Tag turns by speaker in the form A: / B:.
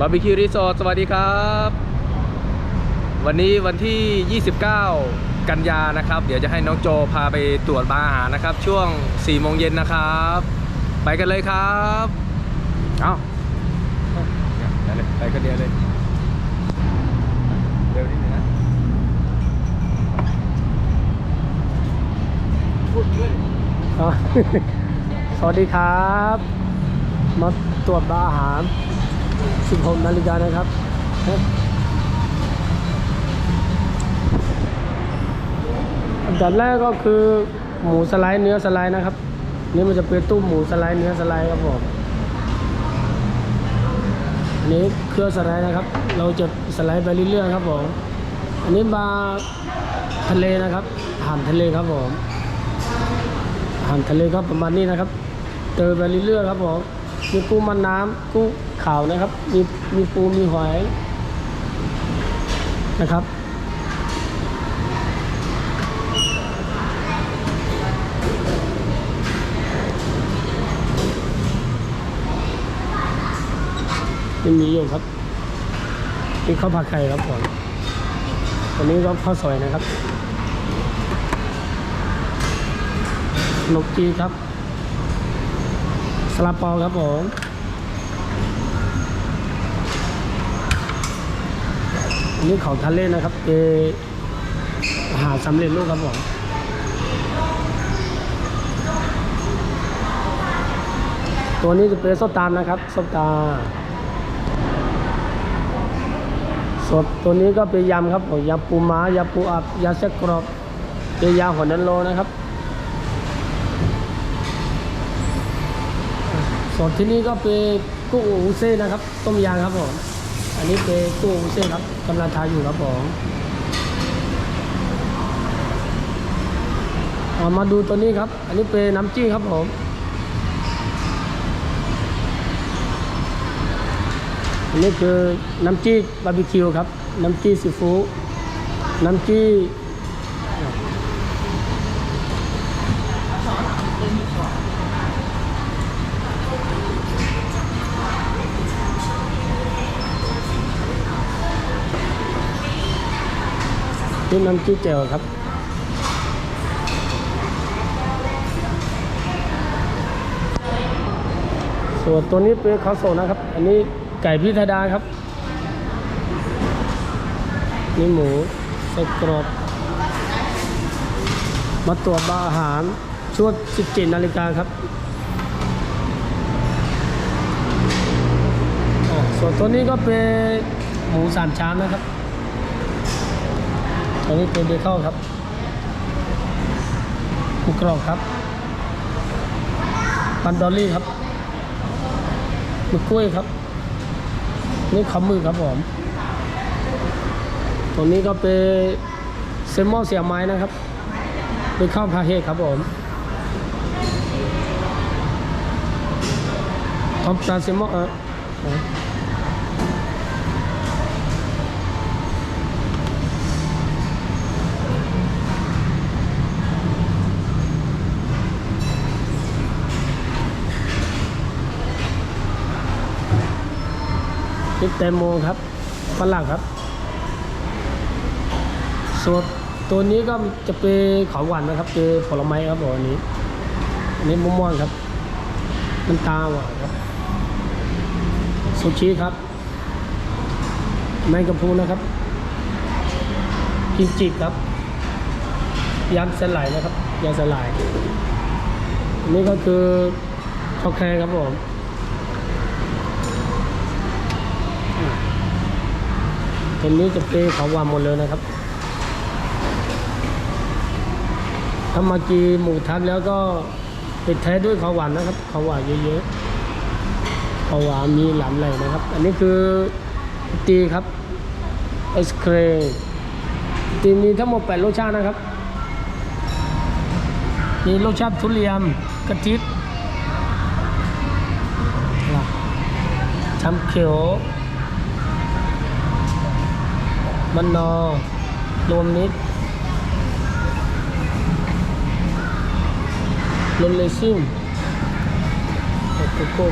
A: บาร์บีคิวรีสอร์ทสวัสดีครับ วันนี้วันที่ 29 กันยานะครับ เดี๋ยวจะให้น้องโจพาไปตรวจบาร์อาหารนะครับ ช่วง4โมงเย็นนะครับ ไปกันเลยครับ เอาเอาเดี๋ยวเลยไปกันเดียวเลยเร็วนิดนึงนะพูดด้วย
B: อ๋อสวัสดีครับ มาตรวจบาร์อาหาร 16นาฬิกานะครับอันดับแรกก็คือหมูสไลด์เนื้อสไลด์นะครับ นี่มันจะเป็นตุ้มหมูสไลด์เนื้อสไลด์ครับผมอันนี้เครื่องสไลด์นะครับ เราจะสไลด์ไปเรื่อยๆครับผมอันนี้บาทะเลนะครับอาหารทะเลครับผมอาหารทะเลก็ประมาณนี้นะครับเจอไปเรื่อยๆครับผม มีกุ้งมันน้ำกุ้งขาวนะครับ มีมีปูมีหอยนะครับ ยังมีอยู่ครับนี่ข้าวผัดไข่ครับผมอันนี้ก็ข้าวซอยนะครับขนมจีครับ สลาเปาครับผมอันนี้ของทานเล่นนะครับเป็นอาหารสำเร็จรูปครับผมตัวนี้จะเป็นส้มตำนะครับส้มตำสดตัวนี้ก็เป็นยำครับผมยำปูม้ายำปูอับยำเส้นกรอบเป็นยาหัวนันโลนะครับ ส่วนที่นี่ก็เป็นกุ้งอูเซ่นะครับ ต้มยางครับผม อันนี้เป็นกุ้งอูเซ่ครับกำลังทาอยู่ครับผมเอามาดูตัวนี้ครับ อันนี้เป็นน้ำจิ้มครับผมอันนี้คือน้ำจิ้มบาร์บีคิวครับ น้ำจิ้มซีฟู้ดน้ำจิ้ม น้ำจิ้มเจลครับ ส่วนตัวนี้เป็นข้าวโซนะครับ อันนี้ไก่พิธดาครับ นี่หมูส้กรอบมาตรวจบาอาหารช่วง17นาฬิกาครับส่วนตัวนี้ก็เป็นหมูสามชั้นนะครับ ตัวนี้เป็นเบคอนครับหมูกรอบครับปันดอลลี่ครับมึกล้วยครับ นี่ขำมือครับผมตัวนี้ก็เป็นเซมอนเสียไม้นะครับเป็นข้าวพาเฮครับผมทอมปลาเซมอนเออ นี่แตงโมครับฝรั่งครับส่วนตัวนี้ก็จะเป็นของหวานนะครับเป็นผลไม้ครับผมอันนี้อันนี้มะม่วงครับน้ำตาหวานครับซูชิครับแมงกะพรุนนะครับกิมจิครับยำสไลด์นะครับยำสลด์อันนี้ก็คือช็อกแครครับผม ตัวนี้จะเป็นของหวานหมดเลยนะครับถ้ามากีหมูทัดแล้วก็ปิดท้ด้วยของหวานนะครับของหวานเยอะๆของหวานมีหลำไหลนะครับ อันนี้คือตีครับไอศครีมตีมีทั้งหมด8รสชาตินะครับมีรสชาติทุเรียนกะทิช้ำเขียว มันนอ รวมมิตรรวมเลซิ่งโกโก้